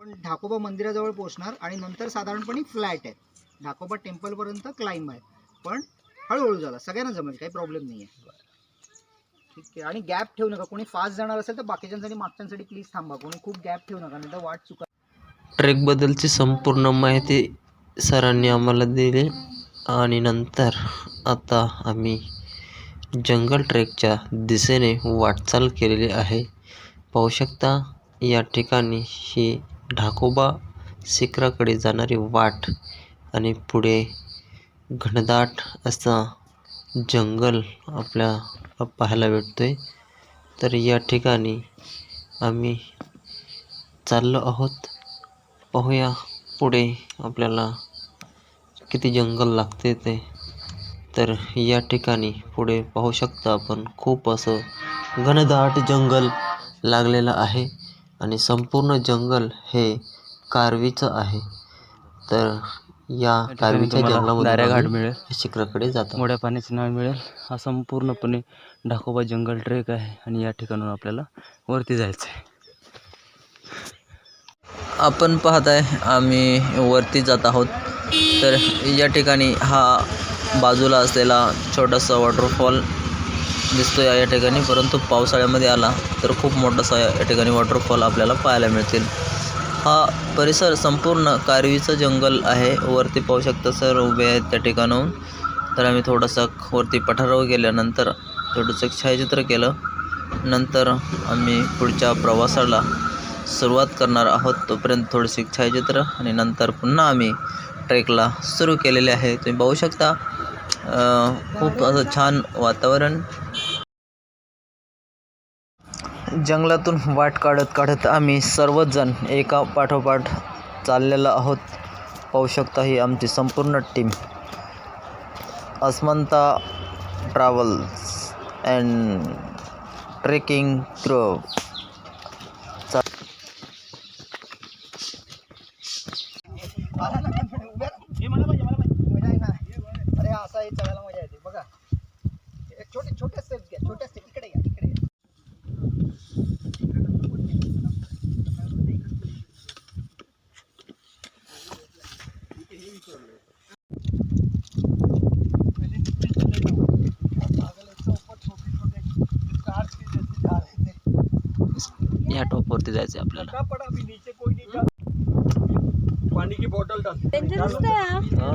पण ढाकोबा मंदिराजवळ पोहोचणार आणि नंतर साधारणपणे फ्लॅट आहे. ढाकोबा टेम्पलपर्यंत क्लाइंब आहे. पण हळूहळू झाला. सगळ्यांना जमेल. काही प्रॉब्लेम नाही आहे ठीक आहे. आणि गॅप ठेवू नका. कोणी फास्ट जाणार असेल तर बाकीच्यांसाठी मागच्यांसाठी प्लीज थांबा. कोणी खूप गॅप ठेवू नका. नाही तर वाट चुका ट्रेकबद्दलची संपूर्ण माहिती सरांनी आम्हाला दिली. आणि नंतर आता आम्ही जंगल ट्रेकच्या दिशेने वाटचाल केलेली आहे. पाहू शकता या ठिकाणी ही ढाकोबा शिखराकडे जाणारी वाट आणि पुढे घनदाट असा जंगल आपल्या पाहायला भेटतोय. तर या ठिकाणी आम्ही चाललो आहोत. पाहूया पुढे आपल्याला किती जंगल लागते ते. तर या ठिकाणी पुढे पाहू शकता आपण खूप असं घनदाट जंगल लागलेलं आहे. आणि संपूर्ण जंगल हे कारवीचं आहे. तर या कारवीच्या जंगलामध्ये आम्ही मिळेल. शिखराकडे जातो मोठ्या पाण्याचे नाव मिळेल. हा संपूर्णपणे ढाकोबा जंगल ट्रेक आहे आणि या ठिकाणून आपल्याला वरती जायचं आहे आपण पाहत आहे आम्ही वरती जात आहोत. तर या ठिकाणी हा बाजूला असलेला छोटासा वॉटरफॉल दिसतोय या ठिकाणी परंतु पावसाळ्यामध्ये आला तर खूप मोठासा या ठिकाणी वॉटरफॉल आपल्याला पाहायला मिळतील. हा परिसर संपूर्ण कारवीचं जंगल आहे. वरती पाहू शकता सर उभे आहेत त्या ठिकाणाहून. तर आम्ही थोडंसं वरती पठारावर गेल्यानंतर थोडंसं छायाचित्र केलं. नंतर आम्ही पुढच्या प्रवासाला सुरुवात करणार आहोत. तोपर्यंत थोडीशी छायाचित्र आणि नंतर पुन्हा आम्ही ट्रेकला सुरू केलेले आहे. तुम्ही पाहू शकता खूप असं छान वातावरण जंगलातून वाट काढत काढत आम्ही सर्वजण एका पाठोपाठ चाललेलो आहोत. पाहू शकता ही आमची संपूर्ण team. Asmanta travels and trekking crew हे मला पाहिजे मला पाहिजे मजा आहे ना अरे असा हे चढायला मजा येते बघा एक छोटे छोटे स्टेप्स घ्या छोटे स्टेप इकडे या इकडे या. या टॉपवरती जायचं आहे आपल्याला की हा.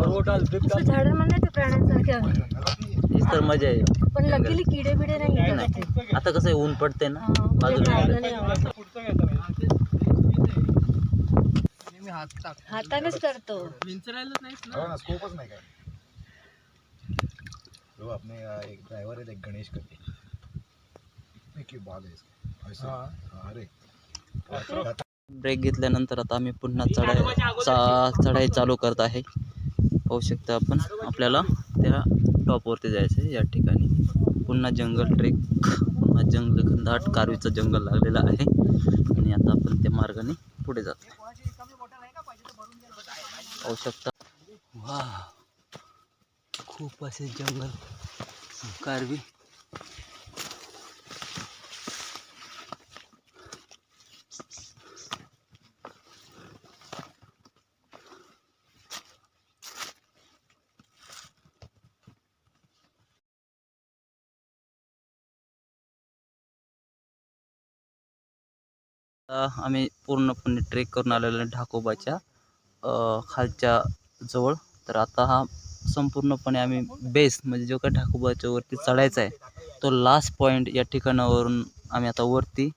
झाडं प्राण्यांसारखे तर मजा आहे. पण लकीली किडे बिडे नाही आता कसं आहे ऊन पडते ना? बाजूला हातानेच करतो. हाँ स्कोपच नाही काय. तो अपने अ, एक ड्राइवर है एक गणेश करके एक है इसका. हाँ, अरे. ब्रेक घेतल्यानंतर आता आम्ही पुन्हा चढाई चा चढाई चालू करत आहे. पाहू शकता आपण आपल्याला त्या टॉपवरती जायचं आहे या ठिकाणी. पुन्हा जंगल ट्रेक पुन्हा जंगल घनदाट कारवीचं जंगल लागलेलं आहे. आणि आता आपण त्या मार्गाने पुढे जातो पाहू शकता. वा खूप असे जंगल कारवी आता आम्ही पूर्णपणे ट्रेक करून आलेलो आहे ढाकोबाच्या खालच्या जवळ. तर आता हा संपूर्णपणे आम्ही बेस म्हणजे जो काही ढाकोबाच्या वरती चढायचा आहे तो लास्ट पॉईंट या ठिकाणावरून आम्ही आता वरती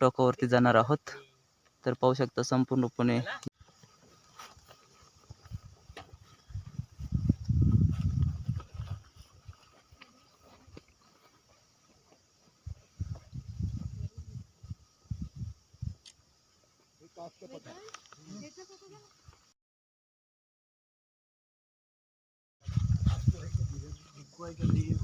टोकावरती जाणार आहोत. तर पाहू शकता संपूर्णपणे ਕੋਈ ਗੱਲ ਨਹੀਂ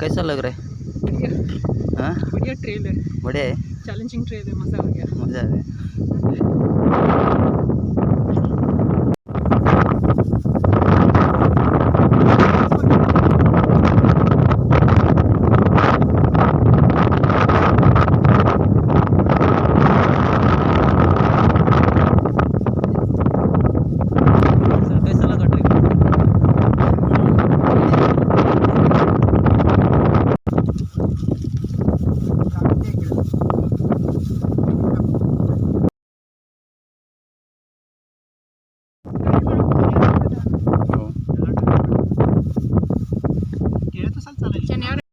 कैसा लग रहा है? बढ़िया। ट्रेल है। बढ़िया है? चैलेंजिंग ट्रेल है मजा आ गया। मजा आ गया। generar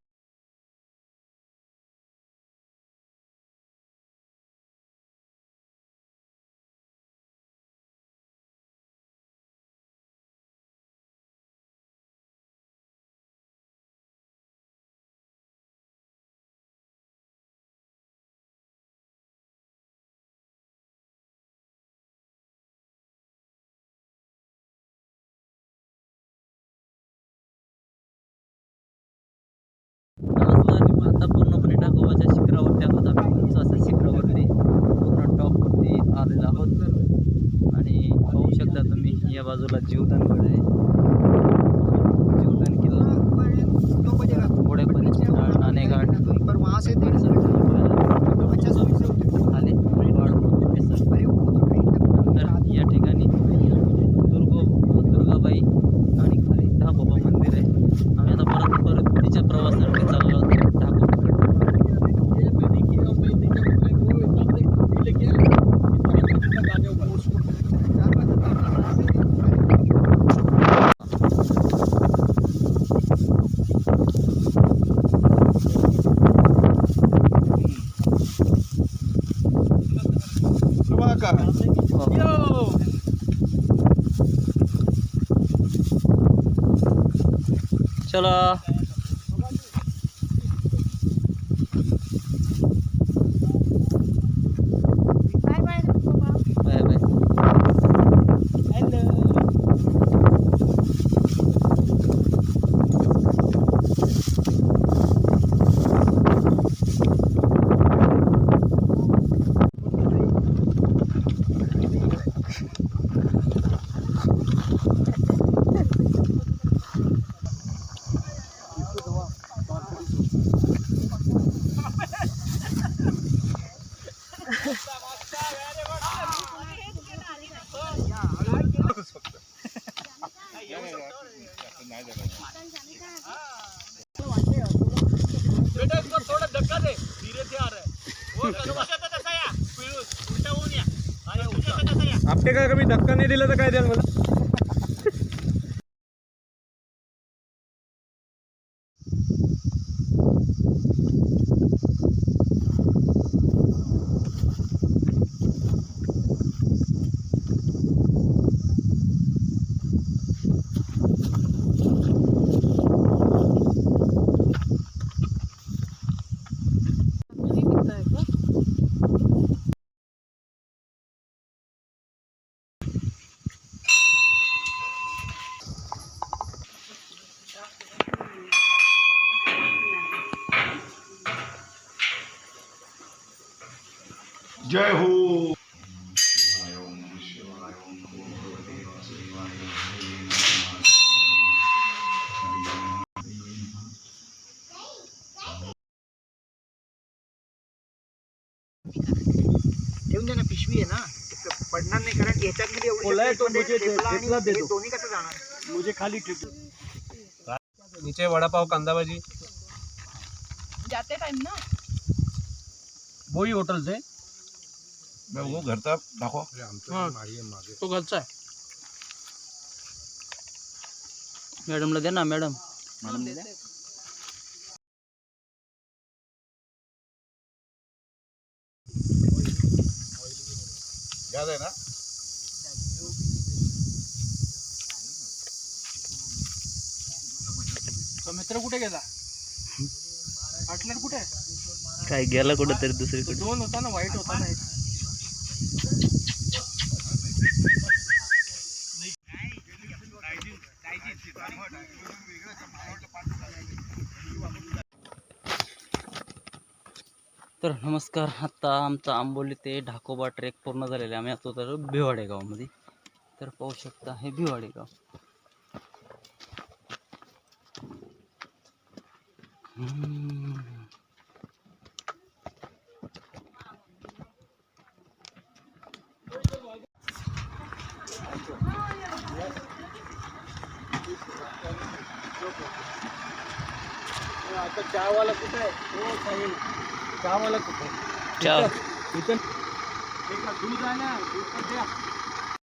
टाकोबाच्या शिखरावरती आहोत आम्ही उंच अशा शिखरावरती पूर्ण टॉपवरती आलेलो आहोत. आणि पाहू शकता तुम्ही या बाजूला जीवदानगड आहे जीवदान किल्ला दो बजे रात को घोडे परिचित नाणेघाट पर वहाँ से डेढ़ सौ मीटर पचास मिनट से होते आले वाढवून बेसन. अरे वो तो ट्रेन तक नंतर या ठिकाणी दुर्गो दुर्गाबाई आणि खाली ढाकोबा मंदिर आहे आम्ही आता परत परतीच्या प्रवासासाठी चाललो आहोत ढाकोबा चला बेटा इसको थोड़ा धक्का दे धीरे से आ रहा है वो करू तसा या उलटा होऊन या अरे उलटा तसा या आपटे काय कमी धक्का नाही दिला तर काय द्याल मला? ठेवून दे ना। पिशवी आहे ना ते पडणार नाही कारण याच्यात ओला आहे तो, मुझे दे- एवढं घेतला देतो. दोन्ही कसं जाणार मुझे खाली ट्रिप नीचे वडापाव कांदा भाजी जाते टाइम ना। वही होटल से। मैं वो घर था दाखव तो घरचा आहे मॅडमला द्या ना मॅडम। मॅडम दिले ना? तो मित्र कुठे गेला? पार्टनर कुठे? काय गेला कुठं तरी दुसरीकडे दोन होता ना वाईट होता ना एक. तर नमस्कार आत्ता आमचा आंबोली ढाकोबा ट्रेक पूर्ण झालेला आम्ही आता तर भिवाडे गावामध्ये. तर पाहू शकता हे भिवाडे गाव. आता चहावाला कुठे आहे? चहावाला कुठे? इथं एक दूध आहे ना दूध द्या.